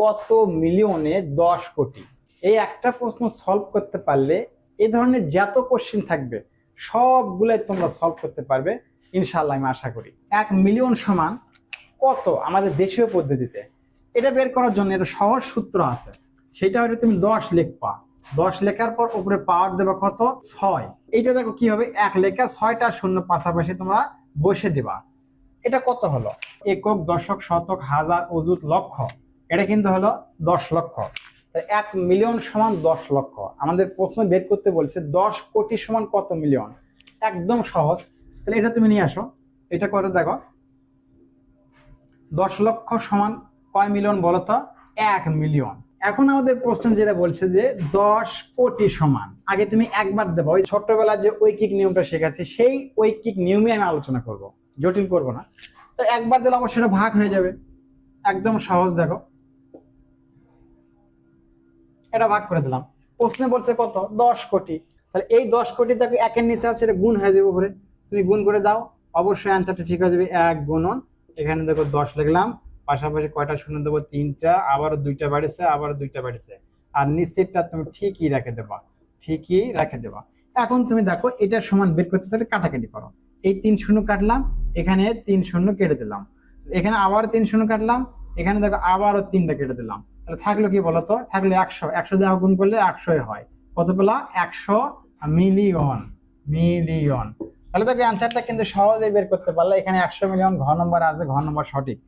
কত মিলিয়নে দশ কোটি? এই একটা প্রশ্ন সলভ করতে পারলে এই ধরনের যত কোশ্চিন থাকবে, সবগুলাই তোমরা সলভ করতে পারবে ইনশাল্লাহ আমি আশা করি। এক মিলিয়ন সমান কত আমাদের দেশীয় পদ্ধতিতে? এটা বের করার জন্য একটা সহজ সূত্র আছে। সেটা হয়তো তুমি দশ লিখবা দশ লেখার পর উপরে পাওয়ার দেবা কত? ছয়। এইটা দেখো কি হবে? এক লেখা ছয়টা শূন্য পাশাপাশি তোমরা বসে দেবা। এটা কত হলো? একক, দশক, শতক, হাজার, অযুত, লক্ষ। এটা কিন্তু হলো দশ লক্ষ। এক মিলিয়ন সমান দশ লক্ষ। আমাদের প্রশ্ন বের করতে বলছে, দশ কোটি সমান কত মিলিয়ন? একদম সহজ। তাহলে এটা তুমি নিয়ে আসো। এটা করে দেখো। দশ লক্ষ সমান কয় মিলিয়ন বলো তো? এক মিলিয়ন। এখন আমাদের প্রশ্ন যেটা বলছে যে দশ কোটি সমান। আগে তুমি একবার দেবো। ওই ছোট্টবেলার যে ঐকিক নিয়মটা শেখাচ্ছি, সেই ঐকিক নিয়মে আমি আলোচনা করব। জটিল করব না। তো একবার দিলে অবশ্যই ভাগ হয়ে যাবে। একদম সহজ দেখো। এটা ভাগ করে দিলাম। প্রশ্নে বলছে কত? দশ কোটি। তাহলে এই দশ কোটি দেখো একের নিচে আছে, এটা গুণ হয়ে যাবে উপরে। তুমি গুণ করে দাও, অবশ্যই অ্যান্সারটা ঠিক হয়ে যাবে এক গুণন। এখানে দেখো দশ লিখলাম, পাশাপাশি কয়টা শূন্য দেবো? তিনটা, আবারও দুইটা বাড়িছে, আবারও দুইটা বাড়িছে। আর নিচেরটা তুমি ঠিকই রেখে দেবা, ঠিকই রেখে দেবা। এখন তুমি দেখো, এটা সমান বের করতে চাইলে কাটাকাটি করো। এই তিন শূন্য কাটলাম, এখানে তিন শূন্য কেটে দিলাম। এখানে আবার তিন শূন্য কাটলাম, এখানে দেখো আবারও তিনটা কেটে দিলাম। তাহলে থাকল কি বলতো? থাকল একশো। একশো দিয়ে গুণ করলে একশোই হয়। কত পেলা? একশো মিলিয়ন। মিলিয়ন। তাহলে তোকে অ্যান্সারটা কিন্তু সহজেই বের করতে পারলে এখানে একশো মিলিয়ন ঘ নম্বর আছে, ঘ নম্বর সঠিক।